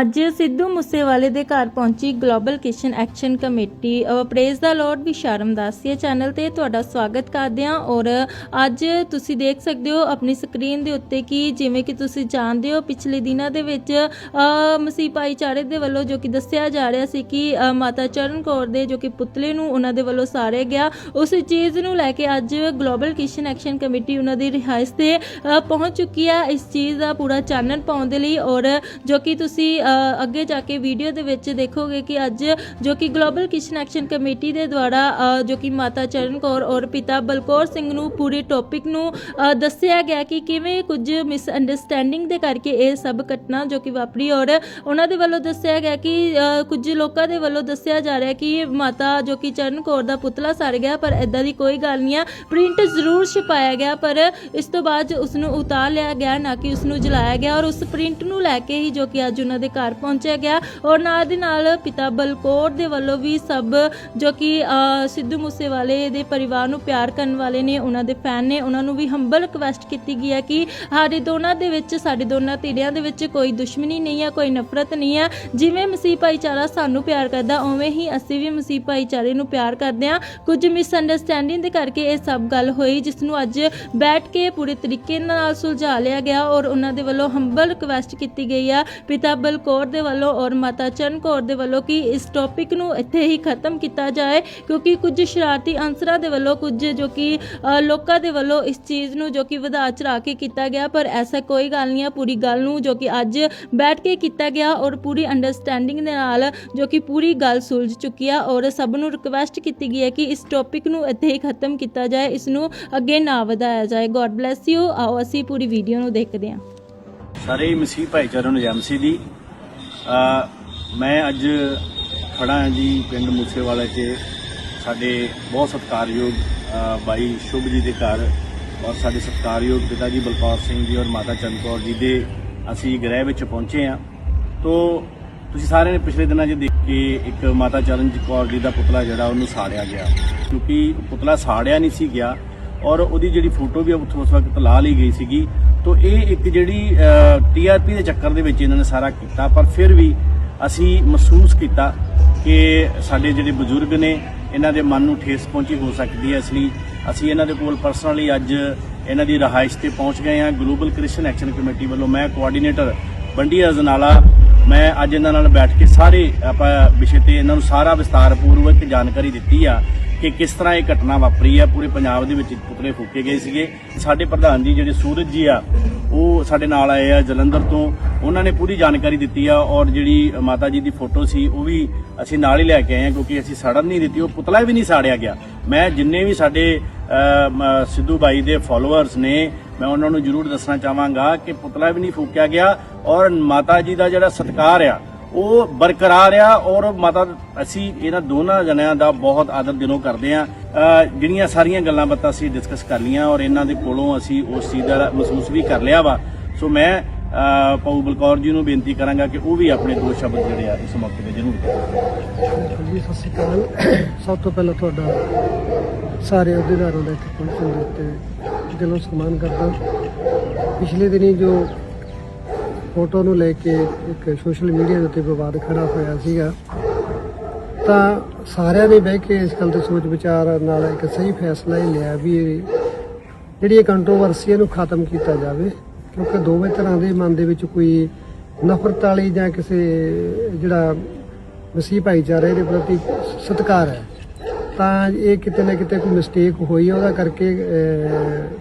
ਅੱਜ ਸਿੱਧੂ ਮੂਸੇਵਾਲੇ ਦੇ ਘਰ ਪਹੁੰਚੀ global Kisan action committee praise the lord ਵੀ ਸ਼ਰਮ ਦਾਸੀਆ ਚੈਨਲ ਤੇ। ਤੁਹਾਡਾ ਸਵਾਗਤ ਕਰਦੇ ਹਾਂ ਔਰ ਅੱਜ ਤੁਸੀਂ ਦੇਖ ਸਕਦੇ ਹੋ ਆਪਣੀ ਸਕਰੀਨ ਦੇ ਉੱਤੇ ਕਿ ਜਿਵੇਂ ਕਿ ਤੁਸੀਂ ਜਾਣਦੇ ਹੋ, ਪਿਛਲੇ ਦਿਨਾਂ ਦੇ ਵਿੱਚ ਮਸੀਹ ਭਾਈਚਾਰੇ ਦੇ ਵੱਲੋਂ ਜੋ ਕਿ ਦੱਸਿਆ ਜਾ ਰਿਹਾ ਸੀ ਕਿ ਮਾਤਾ ਚਰਨ ਕੌਰ ਦੇ ਜੋ ਕਿ ਪੁਤਲੇ ਨੂੰ ਉਹਨਾਂ ਦੇ ਵੱਲੋਂ ਸਾਰਿਆ ਗਿਆ, ਉਸ ਚੀਜ਼ ਨੂੰ ਲੈ ਕੇ ਅੱਜ ਗਲੋਬਲ ਕਿਸ਼ਨ ਐਕਸ਼ਨ ਕਮੇਟੀ ਉਹਨਾਂ ਦੀ ਰਿਹਾਇਸ਼ ਤੇ ਪਹੁੰਚ ਚੁੱਕੀ ਹੈ ਇਸ ਚੀਜ਼ ਦਾ ਪੂਰਾ ਚਾਨਣ ਪਾਉਣ ਦੇ ਲਈ ਔਰ ਜੋ ਕਿ ਤੁਸੀਂ ਅੱਗੇ ਜਾ ਕੇ ਵੀਡੀਓ ਦੇ ਵਿੱਚ ਦੇਖੋਗੇ ਕਿ ਅੱਜ ਜੋ ਕਿ ਗਲੋਬਲ ਕਿਸ਼ਨ ਐਕਸ਼ਨ ਕਮੇਟੀ ਦੇ ਦੁਆਰਾ ਜੋ ਕਿ ਮਾਤਾ ਚਰਨ ਕੌਰ ਔਰ ਪਿਤਾ ਬਲਕੌਰ ਸਿੰਘ ਨੂੰ ਪੂਰੇ ਟੌਪਿਕ ਨੂੰ ਦੱਸਿਆ ਗਿਆ ਕਿ ਕਿਵੇਂ ਕੁਝ ਮਿਸ ਅੰਡਰਸਟੈਂਡਿੰਗ ਦੇ ਕਰਕੇ ਇਹ ਸਭ ਘਟਨਾ ਜੋ ਕਿ ਵਾਪਰੀ ਔਰ ਉਹਨਾਂ ਦੇ ਵੱਲੋਂ ਦੱਸਿਆ ਗਿਆ ਕਿ ਕੁਝ ਲੋਕਾਂ ਦੇ ਵੱਲੋਂ ਦੱਸਿਆ ਜਾ ਰਿਹਾ ਕਿ ਮਾਤਾ ਜੋ ਕਿ ਚਰਨ ਕੌਰ ਦਾ ਪੁਤਲਾ ਸੜ ਗਿਆ, ਪਰ ਐਦਾਂ ਦੀ ਕੋਈ ਗੱਲ ਨਹੀਂ ਆ। ਪ੍ਰਿੰਟ ਜ਼ਰੂਰ ਛਪਾਇਆ ਗਿਆ, ਪਰ ਇਸ ਤੋਂ ਬਾਅਦ ਉਸ ਨੂੰ ਉਤਾਰ ਲਿਆ ਗਿਆ, ਨਾ ਕਿ ਉਸ ਨੂੰ ਜਲਾਇਆ ਗਿਆ ਔਰ ਉਸ ਪ੍ਰਿੰਟ ਨੂੰ ਲੈ ਕੇ ਹੀ ਜੋ ਕਿ ਅੱਜ ਉਹਨਾਂ ਦੇ ਘਰ ਪਹੁੰਚਿਆ ਗਿਆ ਔਰ ਨਾਲ ਦੇ ਨਾਲ ਪਿਤਾ ਬਲਕੌਰ ਦੇ ਵੱਲੋਂ ਵੀ ਸਭ ਜੋ ਕਿ ਸਿੱਧੂ ਮੂਸੇਵਾਲੇ ਦੇ ਪਰਿਵਾਰ ਨੂੰ ਪਿਆਰ ਕਰਨ ਵਾਲੇ ਨੇ, ਉਹਨਾਂ ਦੇ ਫੈਨ ਨੇ, ਉਹਨਾਂ ਨੂੰ ਵੀ ਹੰਬਲ ਰਿਕਵੈਸਟ ਕੀਤੀ ਗਈ ਹੈ ਕਿ ਸਾਡੇ ਦੋਨਾਂ ਦੇ ਵਿੱਚ, ਸਾਡੇ ਦੋਨਾਂ ਧਿਰਾਂ ਦੇ ਵਿੱਚ ਕੋਈ ਦੁਸ਼ਮਣੀ ਨਹੀਂ ਹੈ, ਕੋਈ ਨਫ਼ਰਤ ਨਹੀਂ ਹੈ। ਜਿਵੇਂ ਮਸੀਹ ਭਾਈਚਾਰਾ ਸਾਨੂੰ ਪਿਆਰ ਕਰਦਾ, ਉਵੇਂ ਹੀ ਅਸੀਂ ਵੀ ਮਸੀਹ ਭਾਈਚਾਰੇ ਨੂੰ ਪਿਆਰ ਕਰਦੇ ਹਾਂ। ਕੁਝ ਮਿਸਅੰਡਰਸਟੈਂਡਿੰਗ ਦੇ ਕਰਕੇ ਇਹ ਸਭ ਗੱਲ ਹੋਈ, ਜਿਸ ਨੂੰ ਅੱਜ ਬੈਠ ਕੇ ਪੂਰੇ ਤਰੀਕੇ ਨਾਲ ਸੁਲਝਾ ਲਿਆ ਗਿਆ ਔਰ ਉਹਨਾਂ ਦੇ ਵੱਲੋਂ ਹੰਬਲ ਰਿਕਵੈਸਟ ਕੀਤੀ ਗਈ ਆ ਪਿਤਾ ਬਲਕੌਰ ਦੇ ਵੱਲੋਂ ਔਰ ਮਾਤਾ ਚਰਨ ਕੌਰ ਦੇ ਵੱਲੋਂ ਕਿ ਇਸ ਟੌਪਿਕ ਨੂੰ ਇੱਥੇ ਹੀ ਖਤਮ ਕੀਤਾ ਜਾਏ, ਕਿਉਂਕਿ ਕੁਝ ਸ਼ਰਾਰਤੀ ਅੰਸਰਾਂ ਦੇ ਵੱਲੋਂ, ਕੁਝ ਜੋ ਕਿ ਲੋਕਾਂ ਦੇ ਵੱਲੋਂ ਇਸ ਚੀਜ਼ ਨੂੰ ਜੋ ਕਿ ਵਧਾ ਚੜਾ ਕੇ ਕੀਤਾ ਗਿਆ, ਪਰ ਐਸਾ ਕੋਈ ਗੱਲ ਨਹੀਂ ਹੈ। ਪੂਰੀ ਗੱਲ ਨੂੰ ਜੋ ਕਿ ਅੱਜ ਬੈਠ ਕੇ ਕੀਤਾ ਗਿਆ ਔਰ ਪੂਰੀ ਅੰਡਰਸਟੈਂਡਿੰਗ ਦੇ ਨਾਲ ਜੋ ਕਿ ਪੂਰੀ ਗੱਲ ਸੁਲਝ ਚੁੱਕੀ ਆ ਔਰ ਸਭ ਨੂੰ ਰਿਕਵੈਸਟ ਕੀਤੀ ਗਈ ਹੈ ਕਿ ਇਸ ਟੌਪਿਕ ਨੂੰ ਇੱਥੇ ਹੀ ਖਤਮ ਕੀਤਾ ਜਾਏ, ਇਸ ਨੂੰ ਅੱਗੇ ਨਾ ਵਧਾਇਆ ਜਾਏ। ਗੋਡ ਬlesਸ ਯੂ ਆਓ ਅਸੀਂ ਪੂਰੀ ਵੀਡੀਓ ਨੂੰ ਦੇਖਦੇ ਹਾਂ। ਸਾਰੇ ਮਸੀਹ ਭਾਈਚਾਰੇ ਨੂੰ ਜੈਮਸੀ ਦੀ। ਮੈਂ ਅੱਜ ਖੜਾ ਹਾਂ ਜੀ ਪਿੰਡ ਮੂਸੇਵਾਲਾ 'ਚ। ਸਾਡੇ ਬਹੁਤ ਸਤਿਕਾਰਯੋਗ ਬਾਈ ਸ਼ੁਭ ਜੀ ਦੇ ਘਰ ਔਰ ਸਾਡੇ ਸਤਿਕਾਰਯੋਗ ਪਿਤਾ ਜੀ ਬਲਕੌਰ ਸਿੰਘ ਜੀ ਔਰ ਮਾਤਾ ਚੰਦਕੌਰ ਜੀ ਦੇ ਅਸੀਂ ਗ੍ਰਹਿ ਵਿੱਚ ਪਹੁੰਚੇ ਹਾਂ। ਤੋ, ਤੁਸੀਂ ਸਾਰਿਆਂ ਨੇ ਪਿਛਲੇ ਦਿਨਾਂ 'ਚ ਦੇਖ ਕੇ ਇੱਕ ਮਾਤਾ ਚਰਨਜੀਤ ਕੌਰ ਜੀ ਦਾ ਪੁਤਲਾ ਜਿਹੜਾ ਉਹਨੂੰ ਸਾੜਿਆ ਗਿਆ। ਕਿਉਂਕਿ ਪੁਤਲਾ ਸਾੜਿਆ ਨਹੀਂ ਸੀ ਗਿਆ ਔਰ ਉਹਦੀ ਜਿਹੜੀ ਫੋਟੋ ਵੀ ਉੱਥੋਂ ਉਸ ਵਕਤ ਲਾ ਲਈ ਗਈ ਸੀਗੀ ਤੋ ਇਹ ਇੱਕ ਜਿਹੜੀ ਟੀਆਰਪੀ ਦੇ ਚੱਕਰ ਦੇ ਵਿੱਚ ਇਹਨਾਂ ਨੇ ਸਾਰਾ ਕੀਤਾ, ਪਰ ਫਿਰ ਵੀ ਅਸੀਂ ਮਹਿਸੂਸ ਕੀਤਾ ਕਿ ਸਾਡੇ ਜਿਹੜੇ ਬਜ਼ੁਰਗ ਨੇ, ਇਹਨਾਂ ਦੇ ਮਨ ਨੂੰ ਠੇਸ ਪਹੁੰਚੀ ਹੋ ਸਕਦੀ ਹੈ। ਇਸ ਲਈ ਅਸੀਂ ਇਹਨਾਂ ਦੇ ਕੋਲ ਪਰਸਨਲੀ ਅੱਜ ਇਹਨਾਂ ਦੀ ਰਹਾਇਸ਼ ਤੇ ਪਹੁੰਚ ਗਏ ਹਾਂ। ਗਲੋਬਲ ਕ੍ਰਿਸਚੀਅਨ ਐਕਸ਼ਨ ਕਮੇਟੀ ਵੱਲੋਂ ਮੈਂ ਕੋਆਰਡੀਨੇਟਰ ਬੰਡੀ ਅਜਨਾਲਾ ਮੈਂ ਅੱਜ ਇਹਨਾਂ ਨਾਲ ਬੈਠ ਕੇ ਸਾਰੇ ਆਪਾਂ ਵਿਸ਼ੇ ਤੇ ਇਹਨਾਂ ਨੂੰ ਸਾਰਾ ਵਿਸਤਾਰ ਪੂਰਵਕ ਜਾਣਕਾਰੀ ਦਿੱਤੀ ਆ। ਕਿ ਕਿਸ ਤਰ੍ਹਾਂ ਇਹ ਘਟਨਾ ਵਾਪਰੀ ਆ। ਪੂਰੇ ਪੰਜਾਬ ਦੇ ਵਿੱਚ ਪੁਤਲੇ ਫੂਕੇ ਗਏ ਸੀਗੇ। ਸਾਡੇ ਪ੍ਰਧਾਨ ਜੀ ਜਿਹੜੇ ਸੂਰਜ ਜੀ ਆ, ਉਹ ਸਾਡੇ ਨਾਲ ਆਏ ਆ ਜਲੰਧਰ ਤੋਂ। ਉਹਨਾਂ ਨੇ ਪੂਰੀ ਜਾਣਕਾਰੀ ਦਿੱਤੀ ਆ ਔਰ ਜਿਹੜੀ ਮਾਤਾ ਜੀ ਦੀ ਫੋਟੋ ਸੀ, ਉਹ ਵੀ ਅਸੀਂ ਨਾਲ ਹੀ ਲੈ ਕੇ ਆਏ ਆ ਕਿਉਂਕਿ ਅਸੀਂ ਸਾੜਨ ਨਹੀਂ ਦਿੱਤੀ, ਉਹ ਪੁਤਲਾ ਵੀ ਨਹੀਂ ਸਾੜਿਆ ਗਿਆ। ਮੈਂ ਜਿੰਨੇ ਵੀ ਸਾਡੇ ਸਿੱਧੂ ਬਾਈ ਦੇ ਫਾਲੋਅਰਸ ਨੇ, ਮੈਂ ਉਹਨਾਂ ਨੂੰ ਜਰੂਰ ਦੱਸਣਾ ਚਾਹਾਂਗਾ ਕਿ ਪੁਤਲਾ ਵੀ ਨਹੀਂ ਫੂਕਿਆ ਗਿਆ ਔਰ ਮਾਤਾ ਜੀ ਦਾ ਜਿਹੜਾ ਸਤਿਕਾਰ ਆ ਉਹ ਬਰਕਰਾਰ ਆ ਔਰ ਮਾਤਾ ਅਸੀਂ ਇਹਨਾਂ ਦੋਨਾਂ ਜਣਿਆਂ ਦਾ ਬਹੁਤ ਆਦਰ ਦਿਲੋਂ ਕਰਦੇ ਆ ਜਿਹੜੀਆਂ ਸਾਰੀਆਂ ਗੱਲਾਂ ਬਾਤਾਂ ਅਸੀਂ ਡਿਸਕਸ ਕਰ ਲੀਆਂ ਔਰ ਇਹਨਾਂ ਦੇ ਕੋਲੋਂ ਅਸੀਂ ਉਸ ਚੀਜ਼ ਦਾ ਮਹਿਸੂਸ ਵੀ ਕਰ ਲਿਆ ਵਾ। ਸੋ ਮੈਂ ਅਹ, ਪਾਉ ਬਲਕੌਰ ਜੀ ਨੂੰ ਬੇਨਤੀ ਕਰਾਂਗਾ ਕਿ ਉਹ ਵੀ ਆਪਣੇ ਦੋ ਸ਼ਬਦ ਜਿਹੜੇ ਆ ਇਸ ਮੌਕੇ ਤੇ ਜ਼ਰੂਰ ਜੀ ਸਤਿ ਸ਼੍ਰੀ ਅਕਾਲ। ਸਭ ਤੋਂ ਪਹਿਲਾਂ ਤੁਹਾਡਾ ਸਾਰੇ ਅਧਿਕਾਰਾਂ ਦਾ ਇੱਥੇ ਪਹੁੰਚਣ ਦੇ ਉੱਤੇ ਦਿਲੋਂ ਸਨਮਾਨ ਕਰਦਾ ਪਿਛਲੇ ਦਿਨੀ ਜੋ ਫੋਟੋ ਨੂੰ ਲੈ ਕੇ ਇੱਕ ਸੋਸ਼ਲ ਮੀਡੀਆ ਦੇ ਉੱਤੇ ਵਿਵਾਦ ਖੜਾ ਹੋਇਆ ਸੀਗਾ। ਤਾਂ ਸਾਰਿਆਂ ਨੇ ਬਹਿ ਕੇ ਇਸ ਗੱਲ ਤੇ ਸੋਚ ਵਿਚਾਰ ਨਾਲ ਇੱਕ ਸਹੀ ਫੈਸਲਾ ਹੀ ਲਿਆ ਵੀ ਜਿਹੜੀ ਇਹ ਕੰਟਰੋਵਰਸੀ ਨੂੰ ਖਤਮ ਕੀਤਾ ਜਾਵੇ, ਕਿਉਂਕਿ ਦੋਵੇਂ ਤਰ੍ਹਾਂ ਦੇ ਮਨ ਦੇ ਵਿੱਚ ਕੋਈ ਨਫ਼ਰਤ ਵਾਲੀ ਜਾਂ ਕਿਸੇ ਜਿਹੜਾ ਮਸੀਹ ਭਾਈਚਾਰੇ ਦੇ ਪ੍ਰਤੀ ਸਤਿਕਾਰ ਹੈ। ਤਾਂ ਇਹ ਕਿਤੇ ਨਾ ਕਿਤੇ ਕੋਈ ਮਿਸਟੇਕ ਹੋਈ ਉਹਦਾ ਕਰਕੇ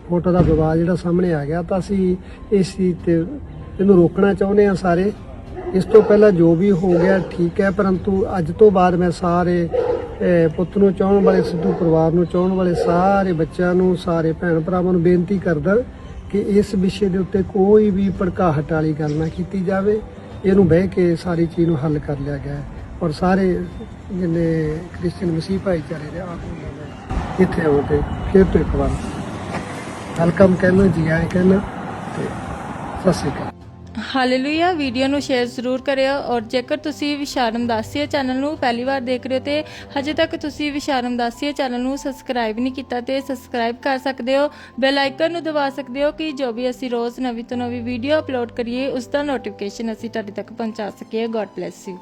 ਫੋਟੋ ਦਾ ਵਿਵਾਦ ਜਿਹੜਾ ਸਾਹਮਣੇ ਆ ਗਿਆ। ਤਾਂ ਅਸੀਂ ਇਸ ਚੀਜ਼ ਤੇ ਇਹਨੂੰ ਰੋਕਣਾ ਚਾਹੁੰਦੇ ਹਾਂ ਸਾਰੇ। ਇਸ ਤੋਂ ਪਹਿਲਾਂ ਜੋ ਵੀ ਹੋ ਗਿਆ ਠੀਕ ਹੈ, ਪਰੰਤੂ ਅੱਜ ਤੋਂ ਬਾਅਦ ਮੈਂ ਸਾਰੇ ਪੁੱਤ ਨੂੰ ਚਾਹਣ ਵਾਲੇ, ਸਿੱਧੂ ਪਰਿਵਾਰ ਨੂੰ ਚਾਹਣ ਵਾਲੇ ਸਾਰੇ ਬੱਚਿਆਂ ਨੂੰ, ਸਾਰੇ ਭੈਣ ਭਰਾਵਾਂ ਨੂੰ ਬੇਨਤੀ ਕਰਦਾ ਕਿ ਇਸ ਵਿਸ਼ੇ ਦੇ ਉੱਤੇ ਕੋਈ ਵੀ ਭੜਕਾਹਟ ਵਾਲੀ ਗੱਲ ਨਾ ਕੀਤੀ ਜਾਵੇ। ਇਹਨੂੰ ਬਹਿ ਕੇ ਸਾਰੀ ਚੀਜ਼ ਨੂੰ ਹੱਲ ਕਰ ਲਿਆ ਗਿਆ ਔਰ ਸਾਰੇ ਜਿੰਨੇ ਕ੍ਰਿਸਚੀਅਨ ਮਸੀਹ ਭਾਈਚਾਰੇ ਦੇ ਆਪ ਇੱਥੇ ਆਉਣ ਤੇ ਫਿਰ ਤੋਂ ਇੱਕ ਵਾਰ ਵੈਲਕਮ ਕਹਿਣਾ ਜੀ ਆਏ ਕਹਿਣਾ ਤੇ ਸਤਿ ਸ਼੍ਰੀ ਅਕਾਲ। ਹਾਲੇਲੂਇਆ, ਵੀਡੀਓ ਨੂੰ ਸ਼ੇਅਰ ਜ਼ਰੂਰ ਕਰਿਓ ਔਰ ਜੇਕਰ ਤੁਸੀਂ ਵਿਸ਼ਾਰਮ ਦਾਸੀਆ ਚੈਨਲ ਨੂੰ ਪਹਿਲੀ ਵਾਰ ਦੇਖ ਰਹੇ ਹੋ ਤੇ ਹਜੇ ਤੱਕ ਤੁਸੀਂ ਵਿਸ਼ਾਰਮ ਦਾਸੀਆ ਚੈਨਲ ਨੂੰ ਸਬਸਕ੍ਰਾਈਬ ਨਹੀਂ ਕੀਤਾ ਤੇ ਸਬਸਕ੍ਰਾਈਬ ਕਰ ਸਕਦੇ ਹੋ, ਬੈਲ ਆਈਕਨ ਨੂੰ ਦਬਾ ਸਕਦੇ ਹੋ ਕਿ ਜੋ ਵੀ ਅਸੀਂ ਰੋਜ਼ ਨਵੀਂ ਤੋਂ ਨਵੀਂ ਵੀਡੀਓ ਅਪਲੋਡ ਕਰੀਏ ਉਸ ਦਾ ਨੋਟੀਫਿਕੇਸ਼ਨ ਅਸੀਂ ਤੁਹਾਡੇ ਤੱਕ ਪਹੁੰਚਾ ਸਕੀਏ। God bless you